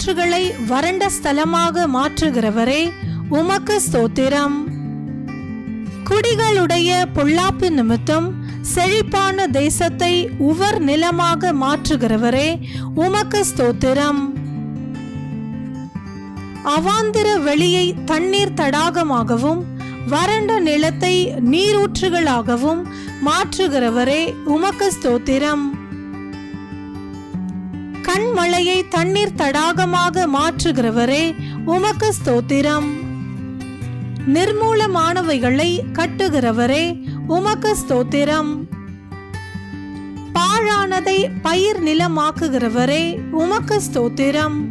ஆற்றுகளை வறண்ட ஸ்தலமாக மாற்றுகிறவரே உமக்கு ஸ்தோத்திரம். குடிகளுடைய பொல்லாப்பு நிமித்தம் செழிப்பான தேசத்தை உவர் நிலமாக மாற்றுகிறவரே உமக்கு ஸ்தோத்திரம். அவாந்திர வெளியை தண்ணீர் தடாகமாகவும் வறண்ட நிலத்தை நீரூற்றுகளாகவும் மாற்றுகிறவரே உமக்கு ஸ்தோத்திரம். கண்மலையை தண்ணீர் தடாகமாக மாற்றுகிறவரே உமக்கு ஸ்தோத்திரம். நிர்மூலமானவைகளை கட்டுகிறவரே உமக்கு ஸ்தோத்திரம். பாழானதை பயிர் நிலமாக்குகிறவரே உமக்கு ஸ்தோத்திரம்.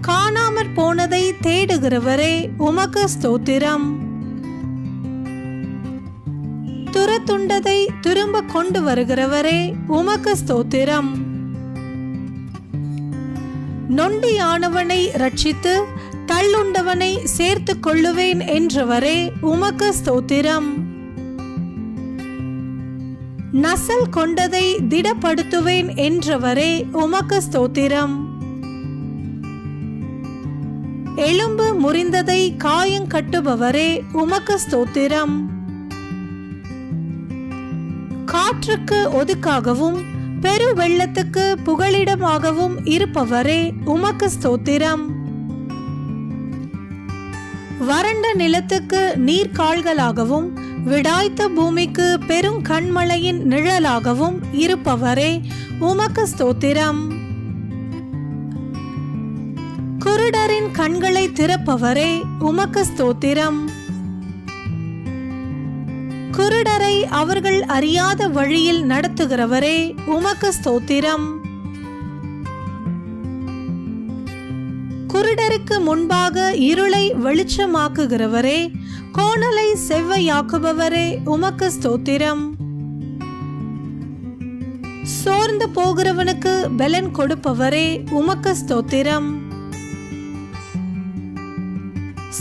காணாமற் போனதை தேடுகிறவரே உமக்கு ஸ்தோத்திரம். துரத்துண்டதை திரும்ப கொண்டு வருகிறவரே உமக்கு ஸ்தோத்திரம். நொண்டியானவனை ரட்சித்து தள்ளுண்டவனை சேர்த்து கொள்ளுவேன் என்றவரே உமக்கு ஸ்தோத்திரம். நசல் கொண்டதை திடப்படுத்துவேன் என்றவரே உமக்கு ஸ்தோத்திரம். எலும்பு முறிந்ததை காயங்கட்டுபவரே உமக்கு ஸ்தோத்திரம். காற்றுக்கு ஒதுக்காகவும் பெரு வெள்ளத்துக்கு புகலிடமாகவும் இருப்பவரே உமக்கு ஸ்தோத்திரம். வறண்ட நிலத்துக்கு நீர்கால்களாகவும் விடாய்த்த பூமிக்கு பெரும் கண்மலையின் நிழலாகவும் இருப்பவரே உமக்கு ஸ்தோத்திரம். குருடரின் கண்களை திறப்பவரே உமக்கு ஸ்தோத்திரம். குருடரை அவர்கள் அறியாத வழியில் நடத்துகிறவரே உமக்கு ஸ்தோத்திரம். குருடருக்கு முன்பாக இருளை வெளிச்சமாக்குகிறவரே கோணலை செவ்வையாக்குபவரே உமக்கு ஸ்தோத்திரம். சோர்ந்து போகிறவனுக்கு பலன் கொடுப்பவரே உமக்கு ஸ்தோத்திரம்.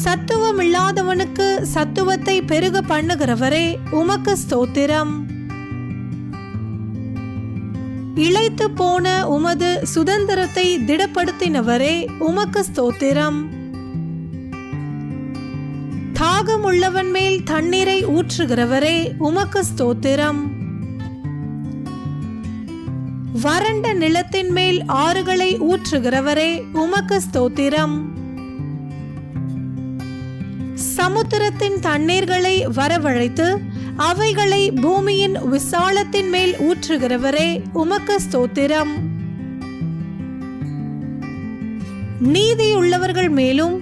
சத்துவமில்லாதவனுக்கு சத்துவத்தை பெருக பண்ணுகிறவரே உமக்கு ஸ்தோத்திரம். இழைத்து போன உமது சுதந்திரத்தை திடப்படுத்தினவரே உமக்கு ஸ்தோத்திரம். தாகமுள்ளவன் மேல் தண்ணீரை ஊற்றுகிறவரே உமக்கு ஸ்தோத்திரம். வறண்ட நிலத்தின் மேல் ஆறுகளை ஊற்றுகிறவரே உமக்கு ஸ்தோத்திரம். சமுத்திரத்தின் தண்ணீர்களை வரவழைத்து அவைகளை பூமியின் விசாலத்தின் மேல் ஊற்றுகிறவரே உமக்கு ஸ்தோத்திரம். நீதியுள்ளவர்கள் மேலும்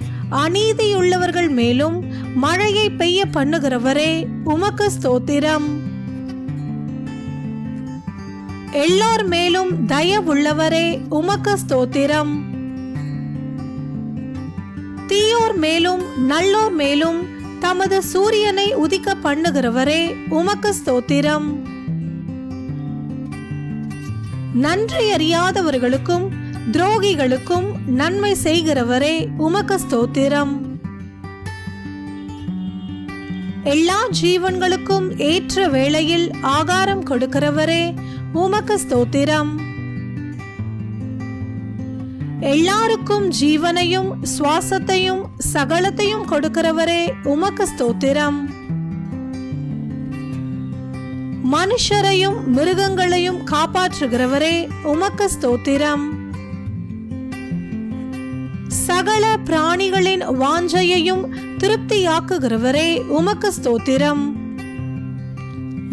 அநீதியுள்ளவர்கள் மேலும் மழையை பெய்ய பண்ணுகிறவரே உமக்கு ஸ்தோத்திரம். எல்லார் மேலும் தயவுள்ளவரே உமக்கு ஸ்தோத்திரம். தீயோர் மேலும் நல்லோர் மேலும் தமது சூரியனை உதிக்க பண்ணுகிறவரே உமக்கு ஸ்தோத்திரம். நன்றி அறியாதவர்களுக்கும் துரோகிகளுக்கும் நன்மை செய்கிறவரே உமக்கு ஸ்தோத்திரம். எல்லா ஜீவன்களுக்கும் ஏற்ற வேளையில் ஆகாரம் கொடுக்கிறவரே உமக்கு ஸ்தோத்திரம். எல்லாருக்கும் ஜீவனையும் சுவாசத்தையும் சகலத்தையும் கொடுக்கிறவரே உமக்கு ஸ்தோத்திரம். மனுஷரையும் மிருகங்களையும் காப்பாற்றுகிறவரே உமக்கு ஸ்தோத்திரம். சகல பிராணிகளின் வாஞ்சையையும் திருப்தியாக்குகிறவரே உமக்கு ஸ்தோத்திரம்.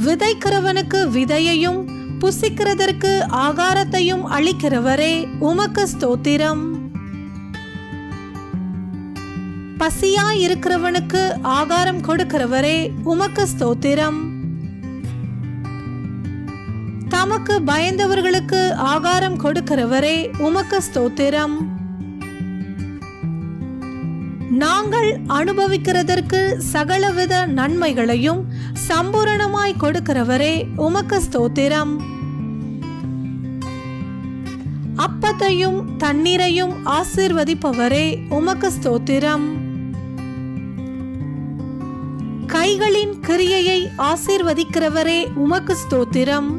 விதைக்கிறவனுக்கு விதையையும் புசிக்கிறதற்கு ஆகாரத்தையும் அளிக்கிறவரே உமக்கு ஸ்தோத்திரம். பசியாயிருக்கிறவனுக்கு ஆகாரம் கொடுக்கிறவரே உமக்கு ஸ்தோத்திரம். தமக்கு பயந்தவர்களுக்கு ஆகாரம் கொடுக்கிறவரே உமக்கு ஸ்தோத்திரம். நாங்கள் அனுபவிக்கிறதற்கு சகலவித நன்மைகளையும் சம்பூரணமாய் கொடுக்கிறவரே உமக்கு ஸ்தோத்திரம். அப்பத்தையும் தண்ணீரையும் ஆசீர்வதிப்பவரே உமக்கு ஸ்தோத்திரம். கைகளின் கிரியையை ஆசீர்வதிக்கிறவரே உமக்கு ஸ்தோத்திரம்.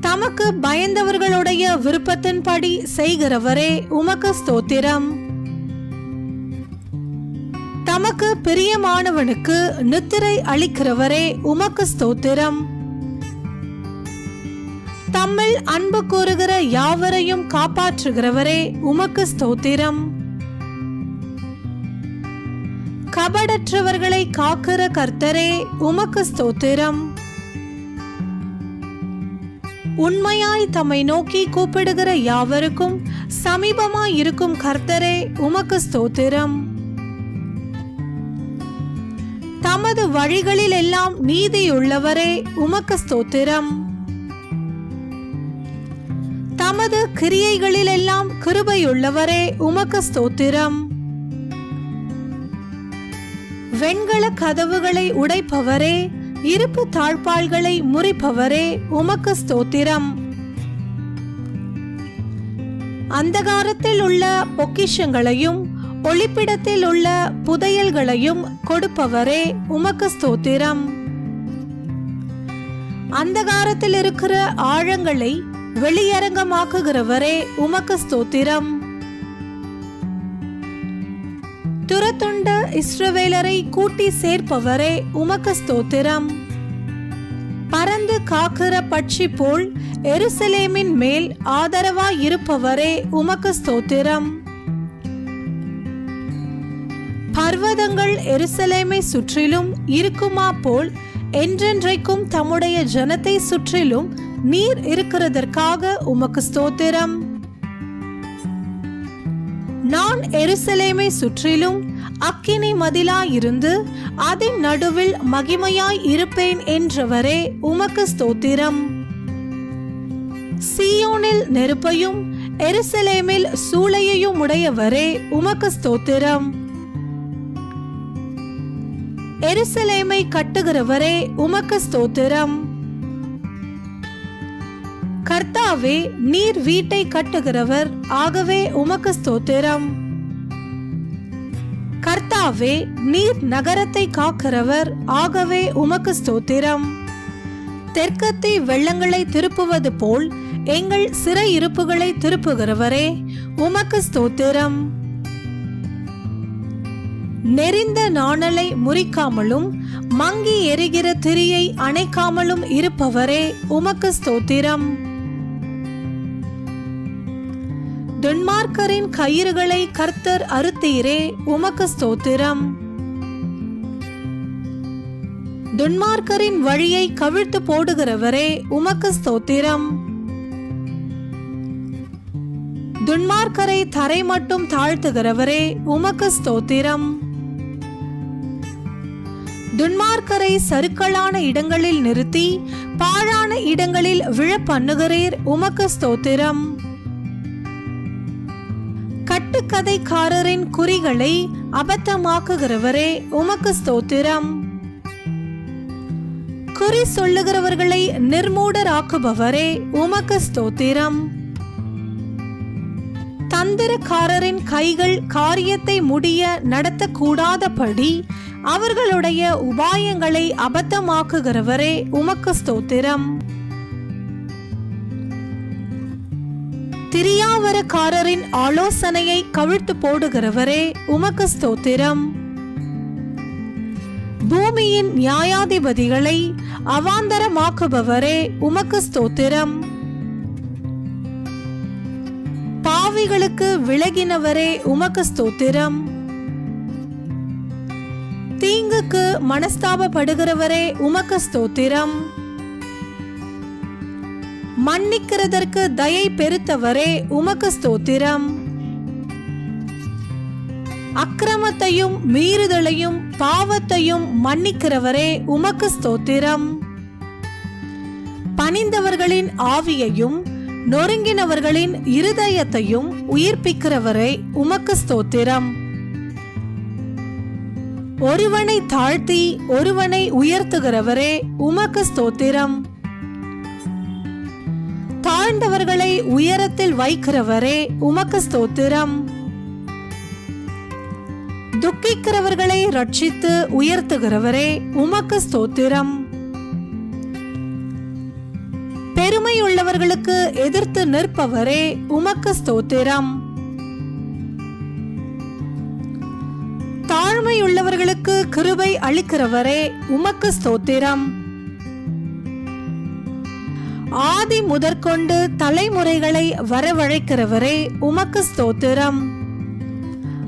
தமக்கு தமக்கு பயந்தவர்களுடைய விருப்பத்தின்படி செய்கிறவரே உமக்கு ஸ்தோத்திரம். தமக்கு பிரியமானவனுக்கு நித்திரை அளிக்கிறவரே உமக்கு ஸ்தோத்திரம். தம்மில் அன்பு கூறுகிற யாவரையும் காப்பாற்றுகிறவரே உமக்கு ஸ்தோத்திரம். கபடற்றவர்களை காக்கிற கர்த்தரே உமக்கு ஸ்தோத்திரம். உண்மையாய் தம்மை நோக்கி கூப்பிடுகிற யாவருக்கும் சமீபமாய் இருக்கும் கர்த்தரே உமக்கு ஸ்தோத்திரம். தமது வழிகளில் எல்லாம் நீதியுள்ளவரே உமக்கு ஸ்தோத்திரம். தமது கிரியைகளில் எல்லாம் கிருபையுள்ளவரே உமக்கு ஸ்தோத்திரம். வெண்கல கதவுகளை உடைப்பவரே இருப்பு தாழ்பாள்களை முறிப்பவரே உமக்கு ஸ்தோத்திரம். அந்தகாரத்தில் உள்ள பொக்கிஷங்களையும் ஒளிப்பிடத்தில் உள்ள புதையல்களையும் கொடுப்பவரே உமக்கு ஸ்தோத்திரம். அந்தகாரத்தில் இருக்கிற ஆழங்களை வெளியரங்கமாக்குகிறவரே உமக்கு ஸ்தோத்திரம். துரத்துண்ட இஸ்ரவேலரை கூட்டி சேர்ப்பவரே உமக்கு ஸ்தோத்திரம். பறந்து காக்கிற பட்சி போல் எருசலேமின் மேல் ஆதரவாயிருப்பவரே உமக்கு ஸ்தோத்திரம். பர்வதங்கள் எருசலேமை சுற்றிலும் இருக்குமா போல் என்றென்றைக்கும் தம்முடைய ஜனத்தை சுற்றிலும் நீர் இருக்கிறதற்காக உமக்கு ஸ்தோத்திரம். நான் எருசலேமை சுற்றிலும் அக்கினி மதிலாயிருந்து அதன் நடுவில் மகிமையாய் இருப்பேன் என்றவரே உமக்கு ஸ்தோத்திரம். சீயோனில் நெருப்பையும் எருசலேமில் சூளையையும் உடையவரே உமக்கு ஸ்தோத்திரம். எருசலேமை கட்டுகிறவரே உமக்கு ஸ்தோத்திரம். கர்த்தாவே நீர் வீட்டை கட்டுகிறவர் ஆகவே உமக்கு ஸ்தோத்திரம். கர்த்தாவே நீர் நகரத்தை காக்கிறவர் ஆகவே உமக்கு ஸ்தோத்திரம். தெற்கத்தை வெள்ளங்களை திருப்புவது போல் எங்கள் சிறையிருப்புகளை திருப்புகிறவரே உமக்கு ஸ்தோத்திரம். நெறிந்த நாணலை முறிக்காமலும் மங்கி எரிகிற திரியை அணைக்காமலும் இருப்பவரே உமக்கு ஸ்தோத்திரம். துன்மார்க்கரின் கயிறுகளை கர்த்தர் அறுத்தீரே உமக்கு ஸ்தோத்திரம். துன்மார்க்கரின் வழியை கவிழ்த்து போடுகிறவரே உமக்கு ஸ்தோத்திரம். துன்மார்க்கரை தரை மட்டும் தாழ்த்துகிறவரே உமக்கு ஸ்தோத்திரம். துன்மார்க்கரை சருக்களான இடங்களில் நிறுத்தி பாழான இடங்களில் விழப்பண்ணுகிறீர் உமக்கு ஸ்தோத்திரம். கட்டுக்கதைக்காரரின் குறிகளை அபத்தமாக்குகிறவரே உமக்கு ஸ்தோத்திரம். குறி சொல்லுகிறவர்களை நிர்மூடராக்குபவரே உமக்கு ஸ்தோத்திரம். தந்திரக்காரரின் கைகள் காரியத்தை முடிய நடத்தக்கூடாதபடி அவர்களுடைய உபாயங்களை அபத்தமாக்குகிறவரே உமக்கு ஸ்தோத்திரம். திரியாவரக்காரரின் ஆலோசனையை கவிழ்த்து போடுகிறவரே உமக்கு ஸ்தோத்திரம். பூமியின் நியாயாதிபதிகளை அவாந்தரமாக்குபவரே உமக்கு ஸ்தோத்திரம். பாவிகளுக்கு விலகினவரே உமக்கு ஸ்தோத்திரம். தீங்குக்கு மனஸ்தாபப்படுகிறவரே உமக்கு ஸ்தோத்திரம். மன்னிக்கிறதற்கு தயை பெருத்தவரே உமக்கு ஸ்தோத்திரம். அக்கிரமத்தையும் மீறுதலையும் பாவத்தையும் மன்னிக்கிறவரே உமக்கு ஸ்தோத்திரம். பணிந்தவர்களின் ஆவியையும் நொறுங்கினவர்களின் இருதயத்தையும் உயிர்ப்பிக்கிறவரே உமக்கு ஸ்தோத்திரம். ஒருவனை தாழ்த்தி ஒருவனை உயர்த்துகிறவரே உமக்கு ஸ்தோத்திரம். தாழ்ந்தவர்களை உயரத்தில் வைக்கிறவரே உமக்கு ஸ்தோத்திரம். துக்கிக்கிறவர்களை ரட்சித்து உயர்த்துகிறவரே உமக்கு ஸ்தோத்திரம். பெருமையுள்ளவர்களுக்கு எதிர்த்து நிற்பவரே உமக்கு ஸ்தோத்திரம். தாழ்மையுள்ளவர்களுக்கு கிருபை அளிக்கிறவரே உமக்கு ஸ்தோத்திரம். ஆதி முதற்கொண்டு தலைமுறைகளை வரவழைக்கிறவரே உமக்கு ஸ்தோத்திரம்.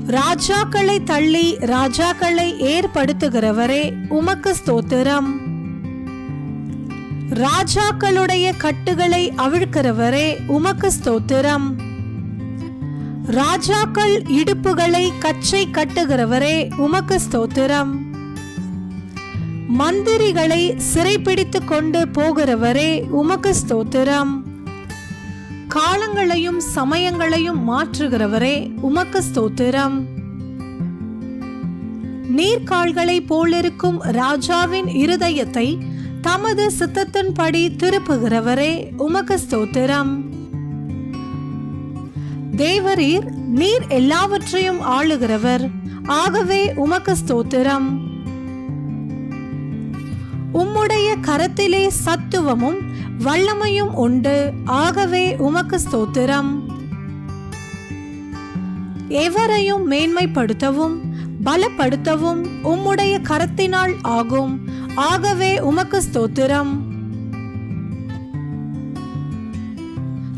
ராஜாக்களை தள்ளி ராஜாக்களை ஏற்படுத்துகிறவரே உமக்கு ஸ்தோத்திரம். ராஜாக்களுடைய கட்டுகளை அவிழ்க்கிறவரே உமக்கு ஸ்தோத்திரம். ராஜாக்கள் இடுப்புகளை கச்சை கட்டுகிறவரே உமக்கு ஸ்தோத்திரம். மந்திரிகளை சிறைப்பிடித்து கொண்டு போகிறவரே உமக்கு ஸ்தோத்திரம். காலங்களையும் சமயங்களையும் மாற்றுகிறவரே உமக்கு ஸ்தோத்திரம். நீர்கால்களை போலிருக்கும் ராஜாவின் இருதயத்தை தமது சித்தத்தின்படி திருப்புகிறவரே உமக்கு ஸ்தோத்திரம். தேவரீர் நீர் எல்லாவற்றையும் ஆளுகிறவர். ஆகவே உமக்கு ஸ்தோத்திரம். உம்முடைய கரத்திலே சத்துவமும் வல்லமையும் உண்டு. ஆகவே உமக்கு ஸ்தோத்திரம். எவரையும் மேன்மைப்படுத்தவும் பலப்படுத்தவும் உம்முடைய கரத்தினால் ஆகும். ஆகவே உமக்கு ஸ்தோத்திரம்.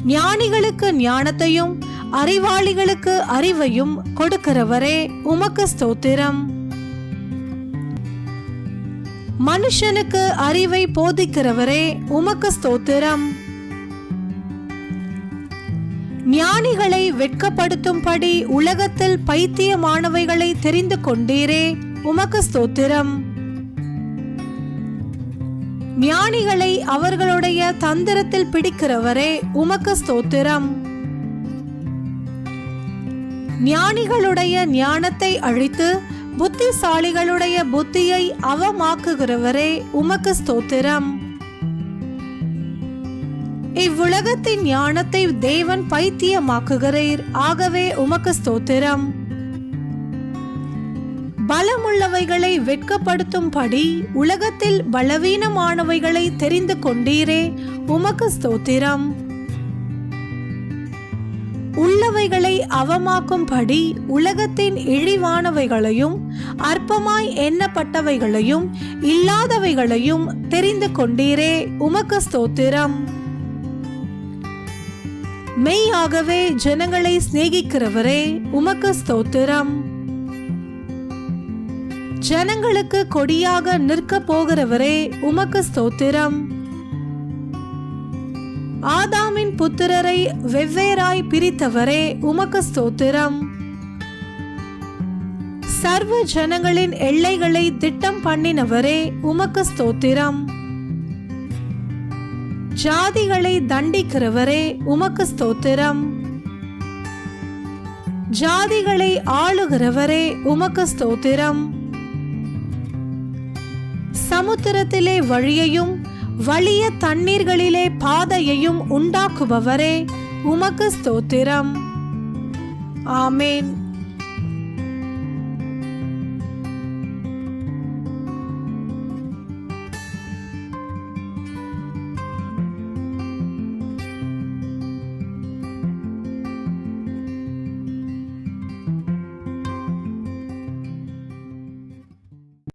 ஞானிகளுக்கு ஞானத்தையும் அறிவாளிகளுக்கு அறிவையும் கொடுக்கிறவரே உமக்கு ஸ்தோத்திரம். மனுஷனுக்கு அறிவை போதிக்கிறவரே உமக்கு ஸ்தோத்திரம். ஞானிகளை வெட்கப்படுத்தும்படி உலகத்தில் பைத்தியமானவைகளை தெரிந்து கொண்டீரே உமக்கு ஸ்தோத்திரம். ஞானிகளை அவர்களுடைய தந்திரத்தில் பிடிக்கிறவரே உமக்கு ஸ்தோத்திரம். ஞானிகளுடைய ஞானத்தை அழித்து புத்திசாலிகளுடைய புத்தியை அவமாக்குகிறவரே உமக்கு ஸ்தோத்திரம். இவ்வுலகத்தின் ஞானத்தை தேவன் பைத்தியமாக்குகிறீர். ஆகவே உமக்கு ஸ்தோத்திரம். பலமுள்ளவைகளை வெட்கப்படுத்தும்படி உலகத்தில் பலவீனமானவைகளை தெரிந்து கொண்டீரே. உமக்கு ஸ்தோத்திரம். உள்ளவைகளை அவமாக்கும்படி உலகத்தின் இழிவானவைகளையும் அற்பமாய் எண்ணப்பட்டவைகளையும் இல்லாதவைகளையும் தெரிந்து கொண்டீரே. உமக்கு ஸ்தோத்திரம். மெய்யாகவே ஜனங்களை சிநேகிக்கிறவரே உமக்கு ஸ்தோத்திரம். ஜனங்களுக்கு கொடியாக நிற்க போகிறவரே உமக்கு ஸ்தோத்திரம். ஆதாமின் புத்திரரை வெவ்வேறாய் பிரித்தவரே உமக்கு ஸ்தோத்திரம். சர்வ ஜனங்களின் எல்லைகளை திட்டம் பண்ணினவரே உமக்கு ஸ்தோத்திரம். ஜாதிகளை தண்டிக்கிறவரே உமக்கு ஸ்தோத்திரம். ஜாதிகளை ஆளுகிறவரே உமக்கு ஸ்தோத்திரம். சமுத்திரத்திலே வழியையும் வலிய தண்ணீர்களிலே பாதையையும் உண்டாக்குபவரே உமக்கு ஸ்தோத்திரம். ஆமேன்.